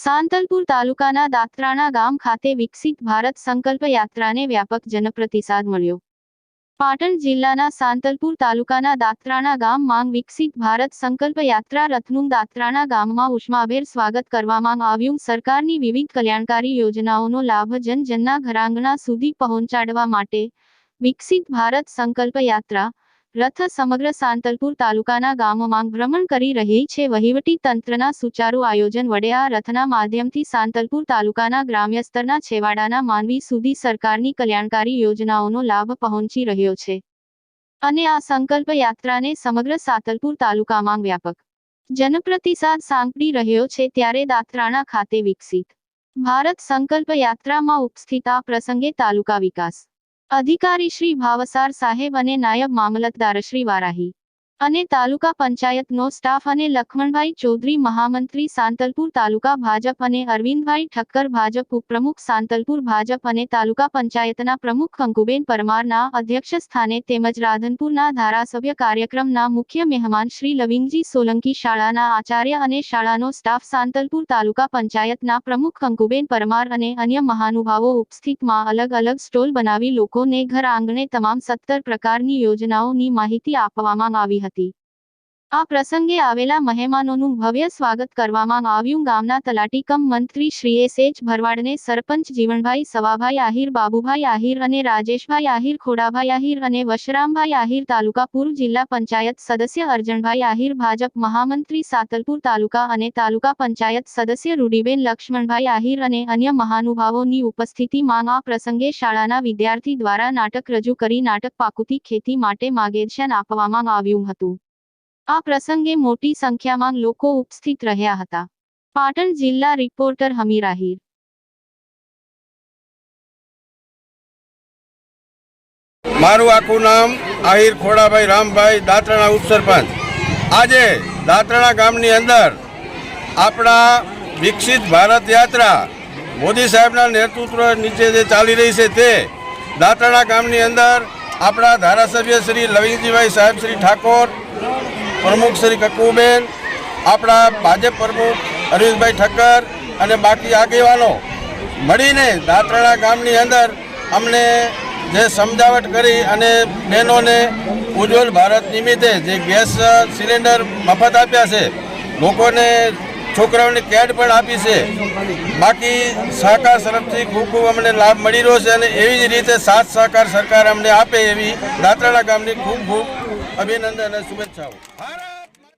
સાંતલપુર તાલુકાના દાત્રાણા ગામ ખાતે વિકસિત ભારત સંકલ્પ યાત્રાને વ્યાપક જનપ્રતિસાદ મળ્યો. પાટણ જિલ્લાના સાંતલપુર તાલુકાના દાત્રાણા ગામ માંગ વિકસિત ભારત સંકલ્પ યાત્રા રથનું દાત્રાણા ગામમાં ઉષ્માભેર સ્વાગત કરવામાં આવ્યું. સરકારની વિવિધ કલ્યાણકારી યોજનાઓનો લાભ જનજનના ઘરાંગણા સુધી પહોંચાડવા માટે વિકસિત ભારત સંકલ્પ યાત્રા રથ સમગ્ર સાંતલપુર તાલુકાના ગામોમાં ભ્રમણ કરી રહી છે. વહીવટી તંત્રના સુચારુ આયોજન વડે આ રથના માધ્યમથી સાંતલપુર તાલુકાના ગ્રામ્ય સ્તરના છેવાડાના માનવી સુધી સરકારની કલ્યાણકારી યોજનાઓનો લાભ પહોંચી રહ્યો છે અને આ સંકલ્પ યાત્રાને સમગ્ર સાતલપુર તાલુકામાં વ્યાપક જનપ્રતિસાદ સાંકળી રહ્યો છે ત્યારે દાત્રાણા ખાતે વિકસિત ભારત સંકલ્પ યાત્રામાં ઉપસ્થિત આ પ્રસંગે તાલુકા વિકાસ અધિકારી શ્રી ભાવસાર સાહેબ અને નાયબ મામલતદાર શ્રી વારાહી. અને તાલુકા પંચાયતનો સ્ટાફ અને લખમણભાઈ ચૌધરી, મહામંત્રી સાંતલપુર તાલુકા ભાજપ અને અરવિંદભાઈ ઠક્કર ભાજપ ઉપપ્રમુખ સાંતલપુર ભાજપ અને તાલુકા પંચાયતના પ્રમુખ કંકુબેન પરમારના અધ્યક્ષ સ્થાને તેમજ રાધનપુરના ધારાસભ્ય કાર્યક્રમના મુખ્ય મહેમાન શ્રી લવિંગજી સોલંકી શાળાના આચાર્ય અને શાળાનો સ્ટાફ સાંતલપુર તાલુકા પંચાયતના પ્રમુખ કંકુબેન પરમાર અને અન્ય મહાનુભાવો ઉપસ્થિતમાં અલગ અલગ સ્ટોલ બનાવી લોકોને ઘર આંગણે તમામ સત્તર પ્રકારની યોજનાઓની માહિતી આપવામાં આવી હતી. Pati, આ પ્રસંગે આવેલા મહેમાનોનું ભવ્ય સ્વાગત કરવામાં આવ્યું. ગામના તલાટી કમ મંત્રી શ્રી એસ એચ ભરવાડને સરપંચ જીવણભાઈ સવાભાઈ આહિર, બાબુભાઈ આહિર અને રાજેશભાઈ આહિર, ખોડાભાઈ આહિર અને વશરામભાઈ આહિર તાલુકા પૂર્વ જિલ્લા પંચાયત સદસ્ય અર્જણભાઈ આહિર, ભાજપ મહામંત્રી સાતલપુર તાલુકા અને તાલુકા પંચાયત સદસ્ય રૂડીબેન લક્ષ્મણભાઈ આહિર અને અન્ય મહાનુભાવોની ઉપસ્થિતિમાં આ પ્રસંગે શાળાના વિદ્યાર્થી દ્વારા નાટક રજૂ કરી નાટક પાકુતી ખેતી માટે માર્ગદર્શન આપવામાં આવ્યું હતું. આ પ્રસંગે મોટી સંખ્યામાં લોકો ઉપસ્થિત રહ્યા હતા. પાટણ જિલ્લા રિપોર્ટર હમીર મારું આખું નામ આહિર ખોડાભાઈ રામભાઈ દાત્રાણા ઉપસરપંચ આજે દાત્રાણા ગામની અંદર આપણા વિકસિત ભારત યાત્રા મોદી સાહેબના નેતૃત્વ નીચે જે ચાલી રહી છે તે દાત્રાણા ગામની અંદર આપણા ધારાસભ્ય શ્રી લવિંગજીભાઈ સાહેબ, શ્રી ઠાકોર પ્રમુખ શ્રી કકુબેન, આપણા ભાજપ પ્રમુખ અરવિંદભાઈ ઠક્કર અને બાકી આગેવાનો મળીને દાત્રાણા ગામની અંદર અમને જે સમજાવટ કરી અને બહેનોને ઉજ્જવલ ભારત નિમિત્તે જે ગેસ સિલિન્ડર મફત આપ્યા છે, લોકોને છોકરાઓને કેડ પણ આપી છે, બાકી સહકાર તરફથી ખૂબ ખૂબ અમને લાભ મળી રહ્યો છે અને એવી જ રીતે સાથ સહકાર સરકાર અમને આપે એવી દાત્રાણા ગામની ખૂબ ખૂબ અભિનંદન અને શુભેચ્છાઓ.